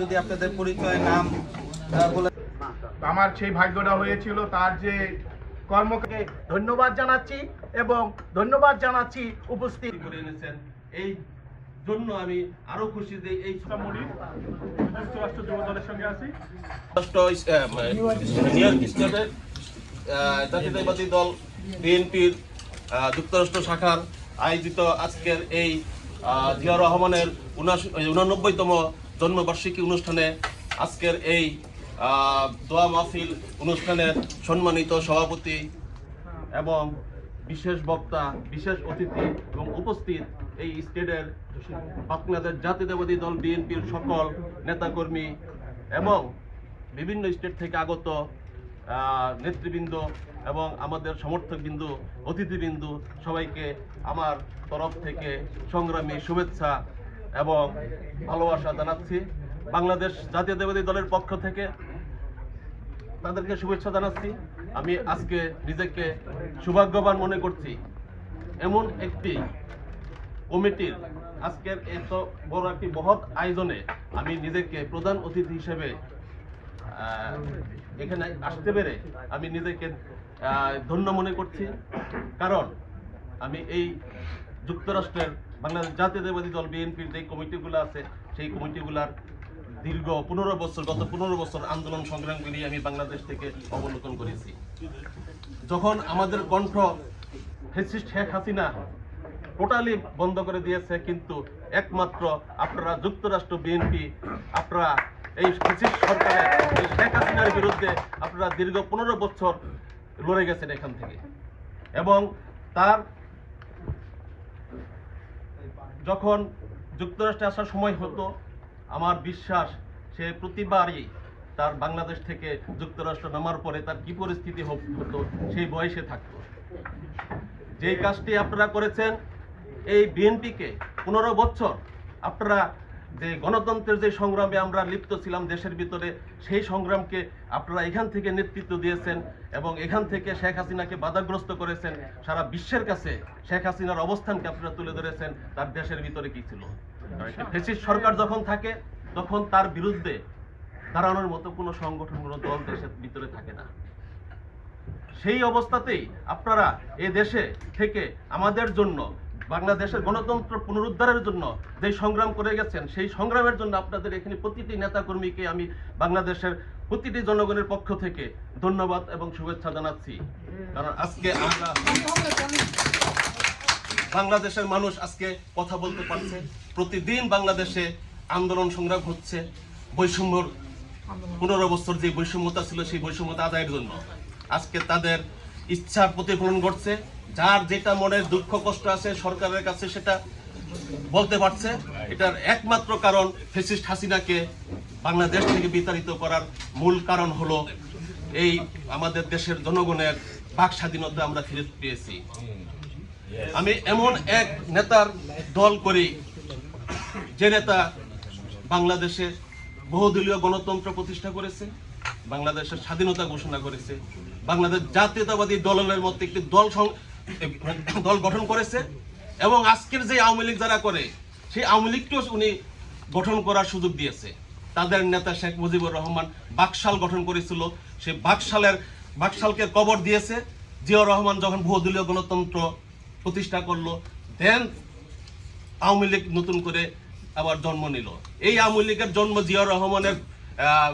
যদি আপনাদের পরিচয় নাম বলে আমার সেই ভাগ্যটা হয়েছিল তার যে কর্মকে ধন্যবাদ জানাচ্ছি এবং ধন্যবাদ জানাচ্ছি উপস্থিত করে এনেছেন। এই জন্য আমি আরও খুশি যে এই যুক্তরাষ্ট্র যুব দলের সঙ্গে আছি। জাতীয়তাবাদী দল বিএনপির যুক্তরাষ্ট্র শাখার আয়োজিত আজকের এই জিয়া রহমানের উনানব্বইতম জন্মবার্ষিকী অনুষ্ঠানে আজকের এই দোয়া মাহফিল অনুষ্ঠানের সম্মানিত সভাপতি এবং বিশেষ বক্তা, বিশেষ অতিথি এবং উপস্থিত এই স্টেটের বাংলাদেশ জাতীয়তাবাদী দল, বিএনপির সকল নেতাকর্মী এবং বিভিন্ন স্টেট থেকে আগত নেতৃবৃন্দ এবং আমাদের সমর্থকবৃন্দ, অতিথিবৃন্দ, সবাইকে আমার তরফ থেকে সংগ্রামী শুভেচ্ছা এবং ভালোবাসা জানাচ্ছি। বাংলাদেশ জাতীয় জাতীয়তাবাদী দলের পক্ষ থেকে তাদেরকে শুভেচ্ছা জানাচ্ছি। আমি আজকে নিজেকে সৌভাগ্যবান মনে করছি। এমন একটি কমিটির আজকের এত বড় একটি বহৎ আয়োজনে আমি নিজেকে প্রধান অতিথি হিসেবে এখানে আসতে পেরে আমি নিজেকে ধন্য মনে করছি। কারণ আমি এই যুক্তরাষ্ট্রের বাংলাদেশ জাতীয়তাবাদী দল, বিএনপির যে কমিটিগুলো আছে, সেই কমিটিগুলার দীর্ঘ পনেরো বছর, গত পনেরো বছর আন্দোলন সংগ্রামগুলি আমি বাংলাদেশ থেকে অবলোকন করেছি। যখন আমাদের কণ্ঠ ফেসিস্ট শেখ হাসিনা টোটালি বন্ধ করে দিয়েছে, কিন্তু একমাত্র আপনারা যুক্তরাষ্ট্র বিএনপি, আপনারা এই ফেসিস্ট সরকারের এই শেখ হাসিনার বিরুদ্ধে আপনারা দীর্ঘ পনেরো বছর লড়ে গেছেন এখান থেকে। এবং তার যখন যুক্তরাষ্ট্রে আসার সময় হতো, আমার বিশ্বাস সে প্রতিবারই তার বাংলাদেশ থেকে যুক্তরাষ্ট্র নামার পরে তার কি পরিস্থিতি হতো, সেই বয়সে থাকতো। যেই কাজটি আপনারা করেছেন, এই বিএনপিকে পনেরো বছর আপনারা যে গণতন্ত্রের যে সংগ্রামে আমরা লিপ্ত ছিলাম দেশের ভিতরে, সেই সংগ্রামকে আপনারা এখান থেকে নেতৃত্ব দিয়েছেন এবং এখান থেকে শেখ হাসিনাকে বাধাগ্রস্ত করেছেন। সারা বিশ্বের কাছে শেখ হাসিনার অবস্থানকে আপনারা তুলে ধরেছেন, তার দেশের ভিতরে কি ছিল? ফেসিস সরকার যখন থাকে, তখন তার বিরুদ্ধে দাঁড়ানোর মতো কোনো সংগঠন, কোনো দল দেশের ভিতরে থাকে না। সেই অবস্থাতেই আপনারা এ দেশে থেকে আমাদের জন্য বাংলাদেশের গণতন্ত্র পুনরুদ্ধারের জন্য যে সংগ্রাম করে গেছেন, সেই সংগ্রামের জন্য আপনাদের এখানে প্রতিটি নেতাকর্মীকে আমি বাংলাদেশের প্রতিটি জনগণের পক্ষ থেকে ধন্যবাদ এবং শুভেচ্ছা জানাচ্ছি। কারণ আজকে আমরা বাংলাদেশের মানুষ আজকে কথা বলতে পারছে। প্রতিদিন বাংলাদেশে আন্দোলন সংগ্রাম হচ্ছে। বৈষম্যর পনেরো বছর যে বৈষম্যতা ছিল, সেই বৈষম্যতা আদায়ের জন্য। আজকে তাদের ইচ্ছার প্রতিফলন ঘটছে। যার যেটা মনের দুঃখ, কষ্ট আছে, সরকারের কাছে সেটা বলতে পারছে। এটার একমাত্র কারণ ফেসিস্ট হাসিনাকে বাংলাদেশ থেকে বিতাড়িত করার মূল কারণ হলো এই আমাদের দেশের জনগণের বাক স্বাধীনতা আমরা ফিরে পেয়েছি। আমি এমন এক নেতার দল করি, যে নেতা বাংলাদেশে বহুদলীয় গণতন্ত্র প্রতিষ্ঠা করেছে, বাংলাদেশের স্বাধীনতা ঘোষণা করেছে বাংলাদেশ জাতীয়তাবাদী দলের মধ্যে একটি দল দল গঠন করেছে এবং আজকের যে আওয়ামী লীগ যারা করে, সেই আওয়ামী লীগকেও উনি গঠন করার সুযোগ দিয়েছে। তাদের নেতা শেখ মুজিবুর রহমান বাকশাল গঠন করেছিল। সে বাকশালের বাকশালকে কবর দিয়েছে। জিয়াউর রহমান যখন বহুদলীয় গণতন্ত্র প্রতিষ্ঠা করল দেন আওয়ামী লীগ নতুন করে আবার জন্ম নিল। এই আওয়ামী লীগের জন্ম জিয়াউর রহমানের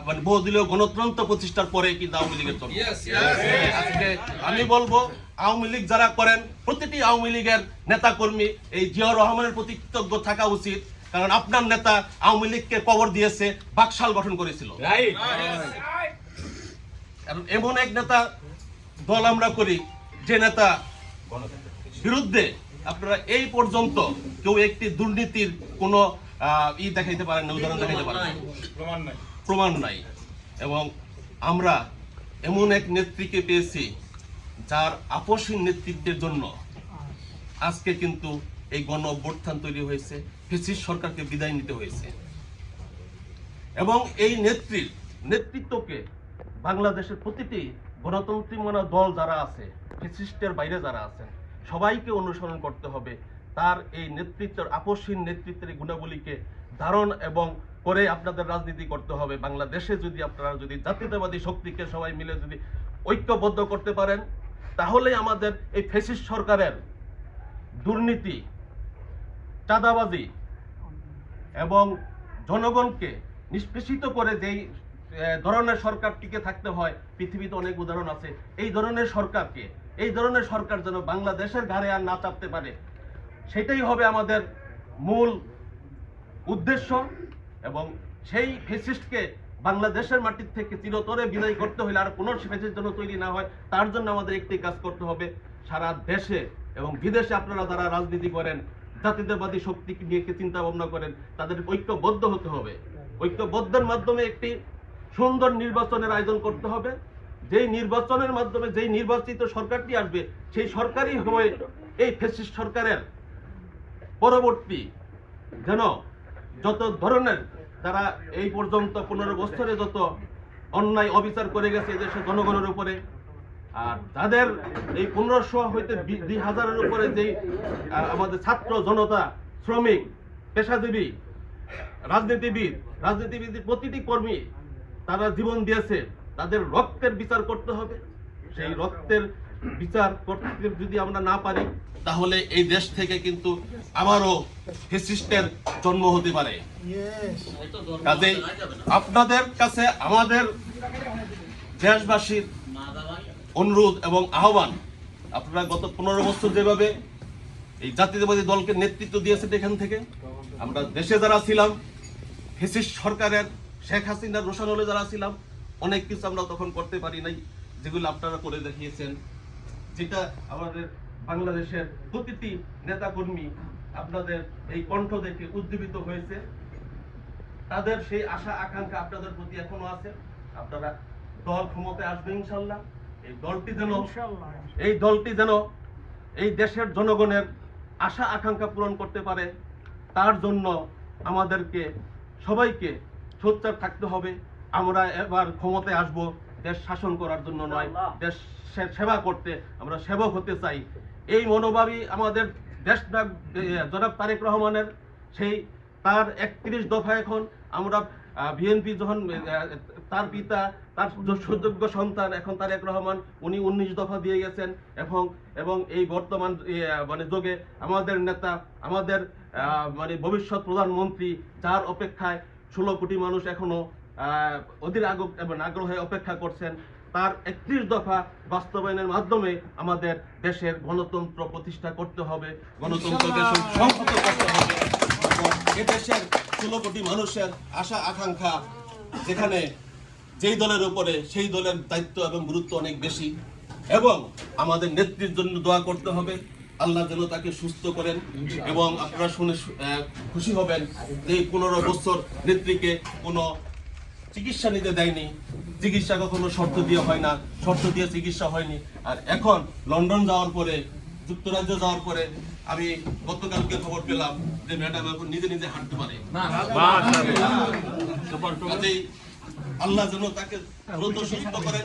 মানে বহুদলীয় গণতন্ত্র প্রতিষ্ঠার পরে কিন্তু আওয়ামী লীগের জন্ম। আজকে আমি বলব আওয়ামী লীগ যারা করেন প্রতিটি আওয়ামী লীগের নেতা কর্মী এই জিয়াউর রহমানের প্রতি কৃতজ্ঞ থাকা উচিত কারণ আপনার নেতা আওয়ামী লীগকে কবর দিয়েছে বাকশাল গঠন করেছিল। কারণ এমন এক নেতা দল আমরা করি যে নেতা বিরুদ্ধে আপনারা এই পর্যন্ত কেউ একটি দুর্নীতির কোনো আহ, ই দেখাইতে পারেন না উদাহরণ দেখাইতে পারেন না। প্রমাণ নাই। এবং আমরা এমন এক নেত্রীকে পেয়েছি যার আপসীন নেতৃত্বের জন্য আজকে কিন্তু এই গণ অভ্যুত্থান তৈরি হয়েছে, ফেসিস সরকারকে বিদায় নিতে হয়েছে। এবং এই নেত্রীর নেতৃত্বকে বাংলাদেশের প্রতিটি গণতন্ত্রী মনা দল যারা আছে, ফেসিস্টের বাইরে যারা আছেন, সবাইকে অনুসরণ করতে হবে। তার এই নেতৃত্বের, আপসহীন নেতৃত্বের গুণাবলীকে ধারণ এবং করে আপনাদের রাজনীতি করতে হবে। বাংলাদেশে যদি আপনারা যদি জাতীয়তাবাদী শক্তিকে সবাই মিলে যদি ঐক্যবদ্ধ করতে পারেন, তাহলে আমাদের এই ফেসিস সরকারের দুর্নীতি, চাঁদাবাজি এবং জনগণকে নিষ্পেষিত করে যেই ধরনের সরকার টিকে থাকতে হয়, পৃথিবীতে অনেক উদাহরণ আছে। এই ধরনের সরকারকে, এই ধরনের সরকার যেন বাংলাদেশের ঘাড়ে আর না চাপতে পারে, সেটাই হবে আমাদের মূল উদ্দেশ্য। এবং সেই ফেসিস্টকে বাংলাদেশের মাটির থেকে চিরতরে বিদায় করতে হলে আর কোনো ফেসিস্ট যেন তৈরি না হয়, তার জন্য আমাদের একটি কাজ করতে হবে। সারা দেশে এবং বিদেশে আপনারা যারা রাজনীতি করেন জাতীয়তাবাদী শক্তি নিয়ে চিন্তা ভাবনা করেন, তাদের ঐক্যবদ্ধ হতে হবে। ঐক্যবদ্ধের মাধ্যমে একটি সুন্দর নির্বাচনের আয়োজন করতে হবে। যেই নির্বাচনের মাধ্যমে যেই নির্বাচিত সরকারটি আসবে, সেই সরকারই হয়ে এই ফেসিস্ট সরকারের পরবর্তী যেন যত ধরনের তারা এই পর্যন্ত পনেরো বছরে যত অন্যায় অবিচার করে গেছে দেশের জনগণের উপরে, আর তাদের এই পনেরোশো হইতে দুই হাজারের উপরে যে আমাদের ছাত্র জনতা, শ্রমিক, পেশাজীবী, রাজনীতিবিদ রাজনীতিবিদের প্রতিটি কর্মী তারা জীবন দিয়েছে, তাদের রক্তের বিচার করতে হবে। সেই রক্তের বিচার করতে যদি আমরা না পারি তাহলে এই দেশ থেকে কিন্তু আবারও ফেসিস্টের জন্ম হতে পারে। কাজেই আপনাদের কাছে আমাদের দেশবাসীর অনুরোধ এবং আহ্বান আপনারা গত পনেরো বছর যেভাবে এই জাতীয়তাবাদী দলকে নেতৃত্ব দিয়েছেন এখান থেকে আমরা দেশে যারা ছিলাম ফেসিস্ট সরকারের শেখ হাসিনার রোশানলে যারা ছিলাম অনেক কিছু আমরা তখন করতে পারি নাই যেগুলো আপনারা করে দেখিয়েছেন। যেটা আমাদের বাংলাদেশের প্রতিটি নেতাকর্মী আপনাদের এই কণ্ঠ দেখে উদ্দীপিত হয়েছে। তাদের সেই আশা আকাঙ্ক্ষা আপনাদের প্রতি এখনও আছে। আপনারা দল ক্ষমতায় আসবে ইনশাল্লাহ। এই দলটি যেন এই দলটি যেন এই দেশের জনগণের আশা আকাঙ্ক্ষা পূরণ করতে পারে তার জন্য আমাদেরকে সবাইকে সোচ্চার থাকতে হবে। আমরা এবার ক্ষমতায় আসব। দেশ শাসন করার জন্য নয় দেশ সেবা করতে আমরা সেবক হতে চাই। এই মনোভাবই আমাদের দেশ জনাব তারেক রহমানের সেই তার একত্রিশ দফা এখন আমরা বিএনপি যখন তার পিতা তার সুযোগ্য সন্তান এখন তারেক রহমান উনি উনিশ দফা দিয়ে গেছেন এবং এবং এই বর্তমান মানে যোগে আমাদের নেতা আমাদের মানে ভবিষ্যৎ প্রধানমন্ত্রী যার অপেক্ষায় ষোলো কোটি মানুষ এখনও অধীর এবং আগ্রহে অপেক্ষা করছেন তার একত্রিশ দফা বাস্তবায়নের মাধ্যমে আমাদের দেশের গণতন্ত্র প্রতিষ্ঠা করতে হবে গণতন্ত্রকে সংহত করতে হবে। এদেশের ষোলো কোটি মানুষের আশা আকাঙ্ক্ষা যেখানে যেই দলের উপরে সেই দলের দায়িত্ব এবং গুরুত্ব অনেক বেশি। এবং আমাদের নেত্রীর জন্য দোয়া করতে হবে। আল্লাহ যেন তাকে সুস্থ করেন এবং আপনারা শুনে খুশি হবেন যে এই পনেরো বছর নেত্রীকে কোনো চিকিৎসা নিতে দেয়নি চিকিৎসা কখনো শর্ত দিয়ে হয় না শর্ত দিয়ে চিকিৎসা হয়নি আর এখন লন্ডন যাওয়ার পরে যুক্তরাজ্য যাওয়ার পরে আমি গতকালকে খবর পেলাম যে ম্যাডাম এখন নিজে নিজে হাঁটতে পারে আল্লাহ যেন তাকে দ্রুত সুস্থ করেন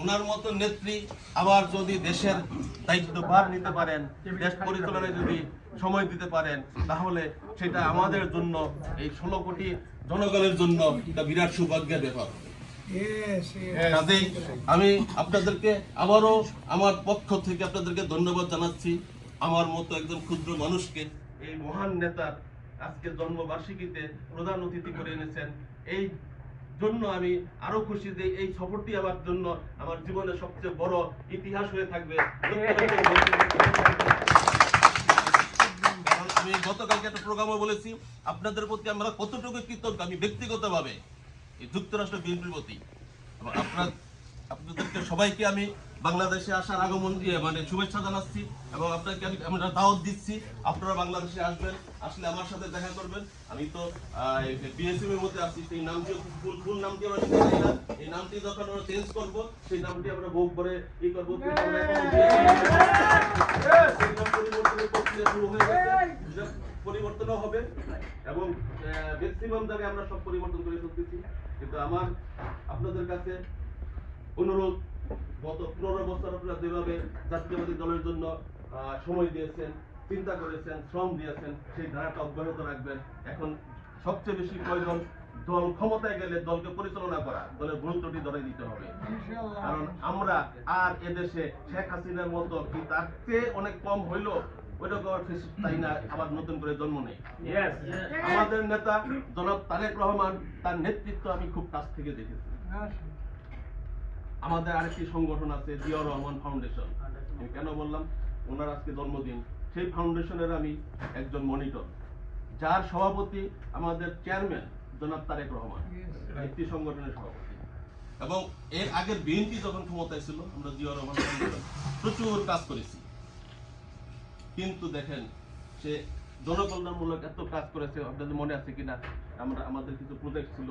ওনার মতো নেত্রী আবার যদি দেশের দায়িত্ব ভার নিতে পারেন দেশ পরিচালনায় যদি সময় দিতে পারেন তাহলে সেটা আমাদের জন্য এই ষোলো কোটি জনগণের জন্য একটা বিরাট সৌভাগ্যের ব্যাপার। কাজেই আমি আপনাদেরকে আবারও আমার পক্ষ থেকে আপনাদেরকে ধন্যবাদ জানাচ্ছি। আমার মতো একজন ক্ষুদ্র মানুষকে এই মহান নেতার আজকে জন্মবার্ষিকীতে প্রধান অতিথি করে এনেছেন। এই জন্য আমি আরও খুশি যে এই সফরটি আমার জন্য আমার জীবনের সবচেয়ে বড় ইতিহাস হয়ে থাকবে। আমি গতকালকে একটা প্রোগ্রামে বলেছি, আপনাদের প্রতি আমরা কতটুকু কৃতজ্ঞ, আমি ব্যক্তিগতভাবে এই যুক্তরাষ্ট্র বিএনপির প্রতি। আপনার আপনাদেরকে সবাইকে আমি বাংলাদেশে আসার আগমন দিয়ে মানে শুভেচ্ছা জানাচ্ছি এবং আপনাকে আমি আমরা দাওয়াত দিচ্ছি। আপনারা বাংলাদেশে আসবেন আসলে আমার সাথে দেখা করবেন। আমি তো বিএসএম এর মধ্যে আছি সেই নামটি ফুল ফুল নামটি আমরা নিতে চাই না। এই নামটি যখন আমরা চেঞ্জ করব সেই নামটি আমরা বুক করে ই করব। পরিবর্তনও হবে এবং ম্যাক্সিমাম জায়গায় আমরা সব পরিবর্তন করে চলতেছি কিন্তু আমার আপনাদের কাছে অনুরোধ গত পনেরো বছর আপনারা যেভাবে জাতীয়বাদী দলের জন্য সময় দিয়েছেন চিন্তা করেছেন শ্রম দিয়েছেন সেই ধারাটা অব্যাহত রাখবেন। এখন সবচেয়ে বেশি প্রয়োজন দল ক্ষমতায় গেলে দলকে পরিচালনা করা দলের ত্রুটি ধরে দিতে হবে। কারণ আমরা আর এদেশে শেখ হাসিনার মতো কি তার চেয়ে অনেক কম হইল ওইটা তাই না আবার নতুন করে জন্ম নেই। আমাদের নেতা জনাব তারেক রহমান তার নেতৃত্ব আমি খুব কাছ থেকে দেখেছি। আমাদের আরেকটি সংগঠন আছে জিয়াউর রহমান ফাউন্ডেশন। আমি কেন বললাম? ওনার আজকে জন্মদিন। সেই ফাউন্ডেশনের আমি একজন মনিটর। যার সভাপতি আমাদের চেয়ারম্যান জনাব তারেক রহমান। একটি সংগঠনের সভাপতি। এবং এর আগের বিএনপি যখন ক্ষমতায় ছিল আমরা জিয়াউর রহমান প্রচুর কাজ করেছি। কিন্তু দেখেন সে জনকল্যাণমূলক এত কাজ করেছে আপনাদের মনে আছে কিনা? আমরা আমাদের কিছু প্রজেক্ট ছিল